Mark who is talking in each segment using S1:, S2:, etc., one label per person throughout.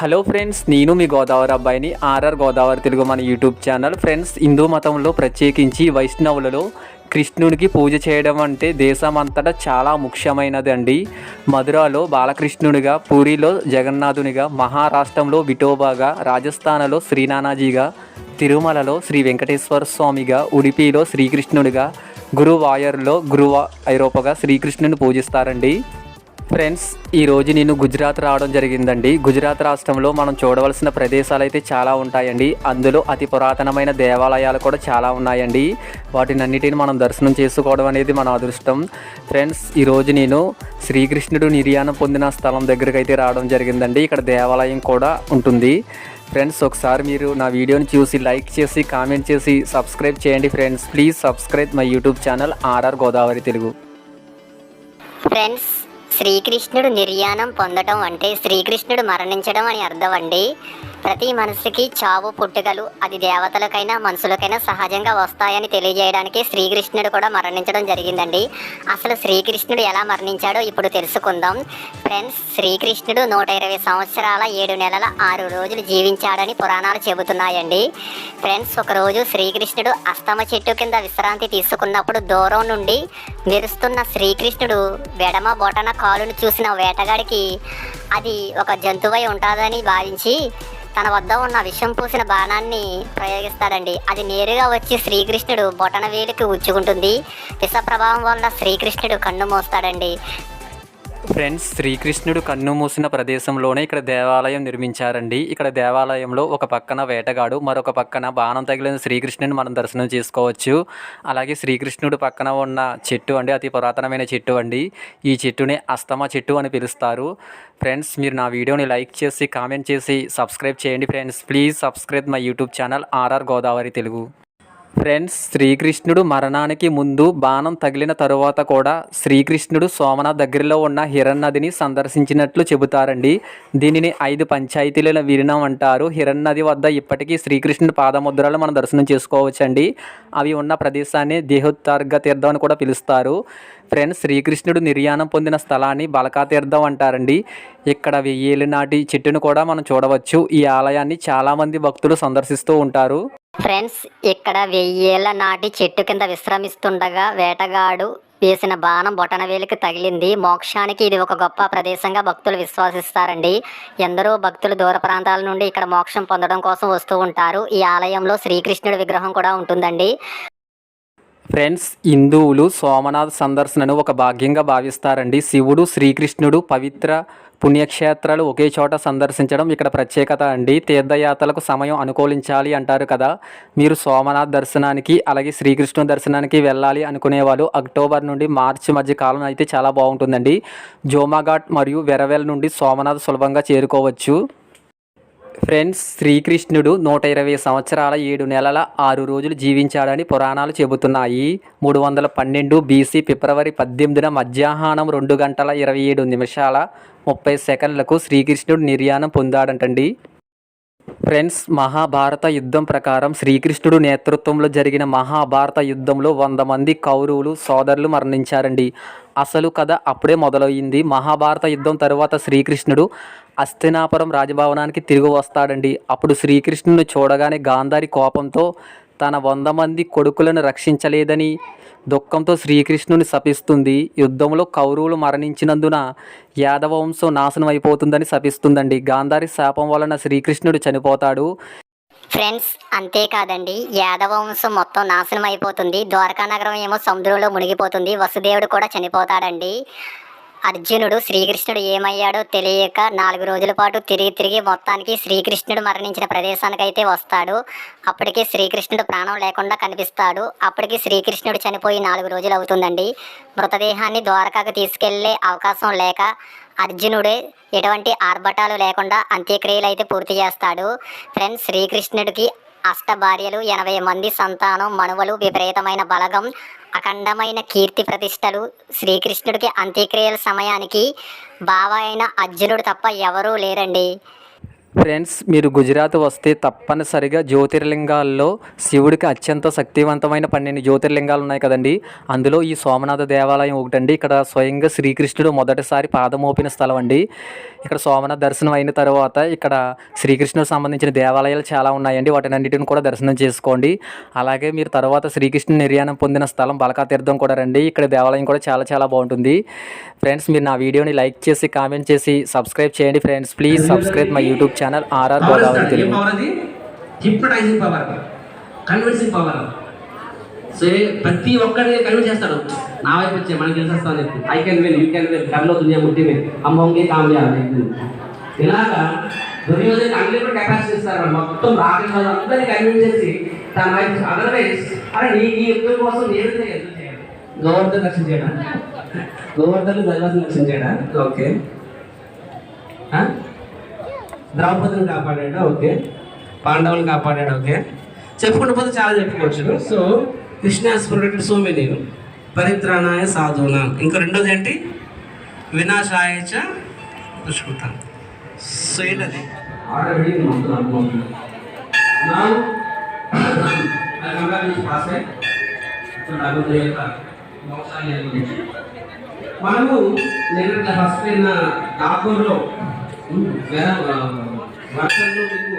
S1: Hello friends నేను మీ గోదావరి అబ్బాయిని RR Godavari Telugu మన యూట్యూబ్ ఛానల్. ఫ్రెండ్స్ హిందూ మతంలో ప్రత్యేకించి వైష్ణవులలో కృష్ణుడికి పూజ చేయడం అంటే దేశమంతటా చాలా ముఖ్యమైనది అండి మధురలో బాలకృష్ణునిగా పూరిలో జగన్నాథునిగా మహారాష్ట్రంలో విఠోబాగా రాజస్థాన్లో శ్రీనానాజీగా తిరుమలలో శ్రీ వెంకటేశ్వర స్వామిగా ఉడిపిలో శ్రీకృష్ణుడిగా గురువాయర్లో గురువా ఐరోపగా శ్రీకృష్ణుని పూజిస్తారండి. ఫ్రెండ్స్ ఈరోజు నేను గుజరాత్ రావడం జరిగిందండి. గుజరాత్ రాష్ట్రంలో మనం చూడవలసిన ప్రదేశాలు అయితే చాలా ఉంటాయండి. అందులో అతి పురాతనమైన దేవాలయాలు కూడా చాలా ఉన్నాయండి. వాటిని అన్నిటిని మనం దర్శనం చేసుకోవడం అనేది మన అదృష్టం. ఫ్రెండ్స్ ఈరోజు నేను శ్రీకృష్ణుడు నిర్యాణం పొందిన స్థలం దగ్గరికి అయితే రావడం జరిగిందండి. ఇక్కడ దేవాలయం కూడా ఉంటుంది. ఫ్రెండ్స్ ఒకసారి మీరు నా వీడియోని చూసి లైక్ చేసి కామెంట్ చేసి సబ్స్క్రైబ్ చేయండి friends. Please subscribe my YouTube channel RR Godavari Telugu.
S2: Friends శ్రీకృష్ణుడు నిర్యాణం పొందడం అంటే శ్రీకృష్ణుడు మరణించడం అని అర్థం అండి. ప్రతి మనసుకి చావు పుట్టుకలు అది దేవతలకైనా మనుషులకైనా సహజంగా వస్తాయని తెలియజేయడానికి శ్రీకృష్ణుడు కూడా మరణించడం జరిగిందండి. అసలు శ్రీకృష్ణుడు ఎలా మరణించాడో ఇప్పుడు తెలుసుకుందాం. ఫ్రెండ్స్ శ్రీకృష్ణుడు నూట ఇరవై సంవత్సరాల ఏడు నెలల ఆరు రోజులు జీవించాడని పురాణాలు చెబుతున్నాయండి. ఫ్రెండ్స్ ఒకరోజు శ్రీకృష్ణుడు అస్తమ చెట్టు కింద విశ్రాంతి తీసుకున్నప్పుడు దూరం నుండి మెరుస్తున్న శ్రీకృష్ణుడు వెడమ బొటన కాలును చూసిన వేటగాడికి అది ఒక జంతువై ఉంటుందని భావించి తన వద్ద ఉన్న విషం పూసిన బాణాన్ని ప్రయోగిస్తాడండి. అది నేరుగా వచ్చి శ్రీకృష్ణుడు బొటన వేలికి ఉచ్చుకుంటుంది విష ప్రభావం వల్ల శ్రీకృష్ణుడు కన్ను మోస్తాడండి.
S1: ఫ్రెండ్స్ శ్రీకృష్ణుడు కన్ను మూసిన ప్రదేశంలోనే ఇక్కడ దేవాలయం నిర్మించారండి. ఇక్కడ దేవాలయంలో ఒక పక్కన వేటగాడు మరొక పక్కన బాణం తగిలిన శ్రీకృష్ణుని మనం దర్శనం చేసుకోవచ్చు. అలాగే శ్రీకృష్ణుడు పక్కన ఉన్న చెట్టు అండి అతి పురాతనమైన చెట్టు అండి. ఈ చెట్టుని అస్తమ చెట్టు అని పిలుస్తారు. ఫ్రెండ్స్ మీరు నా వీడియోని లైక్ చేసి కామెంట్ చేసి సబ్స్క్రైబ్ చేయండి. Friends please subscribe my YouTube channel RR Godavari Telugu. Friends శ్రీకృష్ణుడు మరణానికి ముందు బాణం తగిలిన తరువాత కూడా శ్రీకృష్ణుడు సోమనాథ్ దగ్గరలో ఉన్న హిరణ్ నదిని సందర్శించినట్లు చెబుతారండి. దీనిని ఐదు పంచాయతీల విలీనం అంటారు. హిరణ్ నది వద్ద ఇప్పటికీ శ్రీకృష్ణుడు పాదముద్రలు మనం దర్శనం చేసుకోవచ్చండి. అవి ఉన్న ప్రదేశాన్ని దేహోత్తార్గ తీర్థం అని కూడా పిలుస్తారు. ఫ్రెండ్స్ శ్రీకృష్ణుడు నిర్యాణం పొందిన స్థలాన్ని బలకా తీర్థం అంటారండి. ఇక్కడ వెయ్యేళ్ళ నాటి చెట్టును కూడా మనం చూడవచ్చు. ఈ ఆలయాన్ని చాలామంది భక్తులు సందర్శిస్తూ ఉంటారు.
S2: ఫ్రెండ్స్ ఇక్కడ వెయ్యేళ్ళ నాటి చెట్టు కింద విశ్రమిస్తుండగా వేటగాడు వేసిన బాణం బొటనవేలికి తగిలింది. మోక్షానికి ఇది ఒక గొప్ప ప్రదేశంగా భక్తులు విశ్వసిస్తారండి. ఎందరో భక్తులు దూర ప్రాంతాల నుండి ఇక్కడ మోక్షం పొందడం కోసం వస్తూ ఉంటారు. ఈ ఆలయంలో శ్రీకృష్ణుడి విగ్రహం కూడా ఉంటుందండి.
S1: ఫ్రెండ్స్ హిందువులు సోమనాథ్ సందర్శనను ఒక భాగ్యంగా భావిస్తారండి. శివుడు శ్రీకృష్ణుడు పవిత్ర పుణ్యక్షేత్రాలు ఒకే చోట సందర్శించడం ఇక్కడ ప్రత్యేకత అండి. తీర్థయాత్రలకు సమయం అనుకూలించాలి అంటారు కదా. మీరు సోమనాథ్ దర్శనానికి అలాగే శ్రీకృష్ణ దర్శనానికి వెళ్ళాలి అనుకునే వాళ్ళు అక్టోబర్ నుండి మార్చి మధ్య కాలం అయితే చాలా బాగుంటుందండి. జోమాఘాట్ మరియు వెరవెల్ నుండి సోమనాథ్ సులభంగా చేరుకోవచ్చు. ఫ్రెండ్స్ శ్రీకృష్ణుడు నూట ఇరవై సంవత్సరాల ఏడు నెలల ఆరు రోజులు జీవించాడని పురాణాలు చెబుతున్నాయి. మూడు వందల పన్నెండు బీసీ ఫిబ్రవరి పద్దెనిమిదిన మధ్యాహ్నం రెండు గంటల ఇరవై ఏడు నిమిషాల ముప్పై సెకండ్లకు శ్రీకృష్ణుడు నిర్యాణం పొందాడంటండి. ఫ్రెండ్స్ మహాభారత యుద్ధం ప్రకారం శ్రీకృష్ణుడు నేతృత్వంలో జరిగిన మహాభారత యుద్ధంలో వంద మంది కౌరవులు సోదరులు మరణించారండి. అసలు కథ అప్పుడే మొదలయ్యింది. మహాభారత యుద్ధం తరువాత శ్రీకృష్ణుడు అస్థినాపురం రాజభవనానికి తిరిగి వస్తాడండి. అప్పుడు శ్రీకృష్ణుని చూడగానే గాంధారి కోపంతో తన వంద మంది కొడుకులను రక్షించలేదని దుఃఖంతో శ్రీకృష్ణుని శపిస్తుంది. యుద్ధంలో కౌరవులు మరణించినందున యాదవ వంశం నాశనం అయిపోతుందని శపిస్తుందండి. గాంధారి శాపం వలన శ్రీకృష్ణుడు చనిపోతాడు.
S2: ఫ్రెండ్స్ అంతేకాదండి యాదవ వంశం మొత్తం నాశనం అయిపోతుంది. ద్వారకా నగరం ఏమో సముద్రంలో మునిగిపోతుంది. వసుదేవుడు కూడా చనిపోతాడండి. అర్జునుడు శ్రీకృష్ణుడు ఏమయ్యాడో తెలియక నాలుగు రోజుల పాటు తిరిగి తిరిగి మొత్తానికి శ్రీకృష్ణుడు మరణించిన ప్రదేశానికైతే వస్తాడు. అప్పటికి శ్రీకృష్ణుడు ప్రాణం లేకుండా కనిపిస్తాడు. అప్పటికి శ్రీకృష్ణుడు చనిపోయి నాలుగు రోజులు అవుతుందండి. మృతదేహాన్ని ద్వారకాకు తీసుకెళ్ళే అవకాశం లేక అర్జునుడే ఎటువంటి ఆర్భటాలు లేకుండా అంత్యక్రియలు అయితే పూర్తి చేస్తాడు. ఫ్రెండ్స్ శ్రీకృష్ణుడికి అష్ట భార్యలు ఎనభై మంది సంతానం మనువలు విపరీతమైన బలగం అఖండమైన కీర్తి ప్రతిష్టలు శ్రీకృష్ణుడికి అంత్యక్రియల సమయానికి బావ అయిన అర్జునుడు తప్ప ఎవరూ లేరండి.
S1: ఫ్రెండ్స్ మీరు గుజరాత్ వస్తే తప్పనిసరిగా జ్యోతిర్లింగాల్లో శివుడికి అత్యంత శక్తివంతమైన పన్నెండు జ్యోతిర్లింగాలు ఉన్నాయి కదండి. అందులో ఈ సోమనాథ దేవాలయం ఒకటండి. ఇక్కడ స్వయంగా శ్రీకృష్ణుడు మొదటిసారి పాదమోపిన స్థలం అండి. ఇక్కడ సోమనాథ దర్శనం అయిన తర్వాత ఇక్కడ శ్రీకృష్ణుడు సంబంధించిన దేవాలయాలు చాలా ఉన్నాయండి. వాటినన్నిటిని కూడా దర్శనం చేసుకోండి. అలాగే మీరు తర్వాత శ్రీకృష్ణుడు నిర్యాణం పొందిన స్థలం బలకా తీర్థం కూడా రండి. ఇక్కడ దేవాలయం కూడా చాలా చాలా బాగుంటుంది. ఫ్రెండ్స్ మీరు నా వీడియోని లైక్ చేసి కామెంట్ చేసి సబ్స్క్రైబ్ చేయండి friends. Please subscribe my YouTube channel RR Godavari Telugu
S3: hypnotising power convincing power so ప్రతి ఒక్కరిని కన్విన్స్ చేస్తాడు. నా వైపు వచ్చే మనకి గెలిచేస్తాను చెప్పి. I can win you can win కర్లో దునియా ముట్టి విన్ అమ్మోంగి కామ్యాలి ఇలాగా దుర్యోధన అన్ని కూడా కెపాసిటీ ఇస్తారు మొత్తం రాకుండా అందరినీ కన్విన్స్ చేసి తన వైపు అదర్వైజ్ అరే నీ ఈ యుద్ధం కోసం నేను గోవర్ధన్ రక్షణ చేయడా? గోవర్ధన్ దైవాసం రక్షణ చేయడా? ఓకే? ద్రౌపదిని కాపాడాడు ఓకే. పాండవులు కాపాడాడు ఓకే. చెప్పుకుంటూ పోతే చాలా చెప్పుకోవచ్చు so Krishna has protected so many పరిత్రాణాయ సాధువున? ఇంకా రెండోది ఏంటి? వినాశాయ చ దుష్కృతం. సో ఏంటది? ఆల్రెడీ మనము నిన్న ఫస్ట్ నిన్న నాగూరులో వర్షంలో మీకు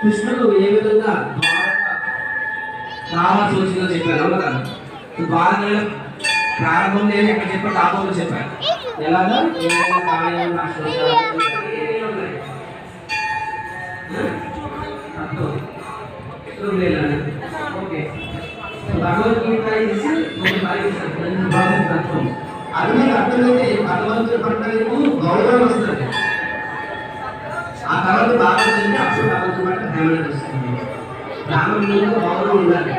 S3: కృష్ణుడు ఏ విధంగా రావాల్సి వచ్చిందో చెప్పాను అవునా? కదా ద్వారకలో ప్రారంభం నేను ఎక్కడ చెప్పాను నాగూరులో చెప్పాను ఎలాగా? ఓకే. భగవద్గీత ఇసి తత్వం అర్థమైతే భగవంతుడు పట్ల గౌరవం వస్తుంది ఆ తర్వాత బాగా చదివి అప్పుడు భగవంతుడి పట్ల ప్రేమ వస్తుంది బ్రాహ్మణులకు గౌరవం ఉండాలి.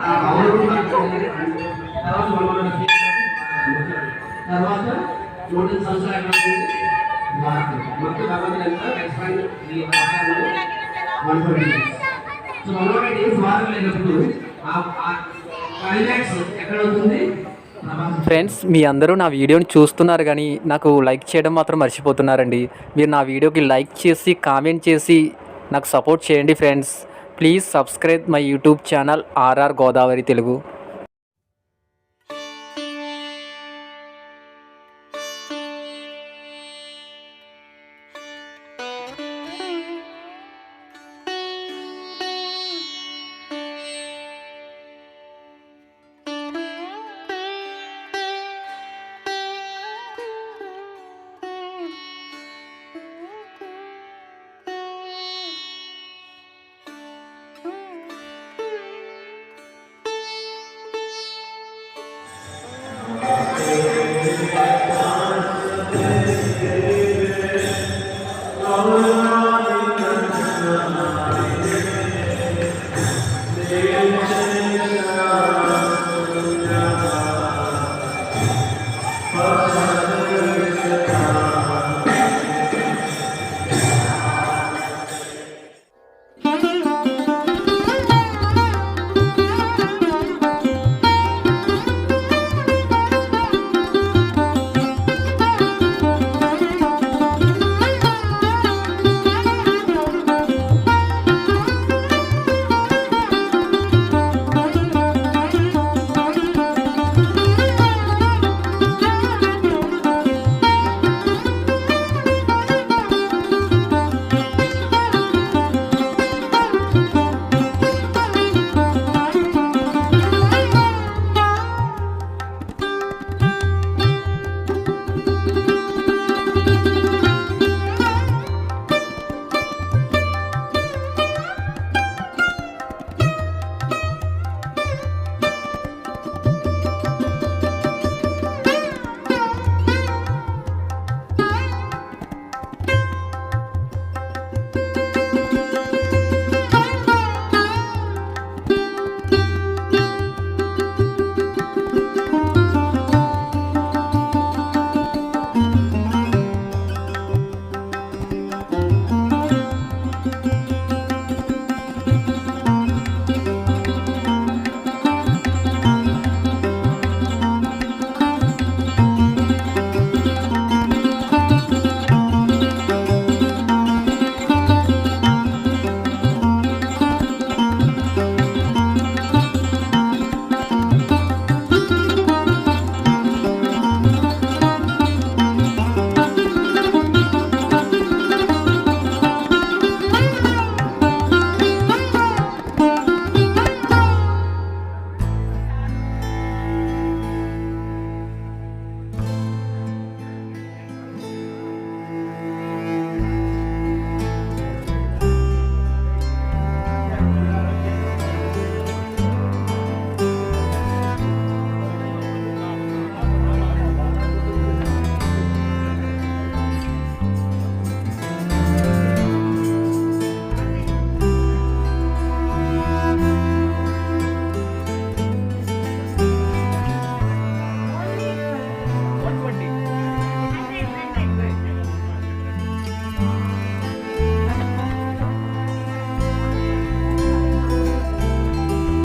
S3: ఆ గౌరవం తర్వాత మనోడు తర్వాత నూట సంవత్సరాల మొత్తం భగవంతుడు ఎక్స్పాండ్ ఈ వన్ ట్వంటీ సో మనోడు డేస్ లేనప్పుడు ఆ క్లైమాక్స్ ఎక్కడ అవుతుంది
S1: ఫ్రెండ్స్ మీ అందరూ నా వీడియోని చూస్తున్నారు కానీ నాకు లైక్ చేయడం మాత్రం మర్చిపోతున్నారండి. మీరు నా వీడియోకి లైక్ చేసి కామెంట్ చేసి నాకు సపోర్ట్ చేయండి friends. Please subscribe my YouTube channel RR Godavari Telugu.
S4: Amen.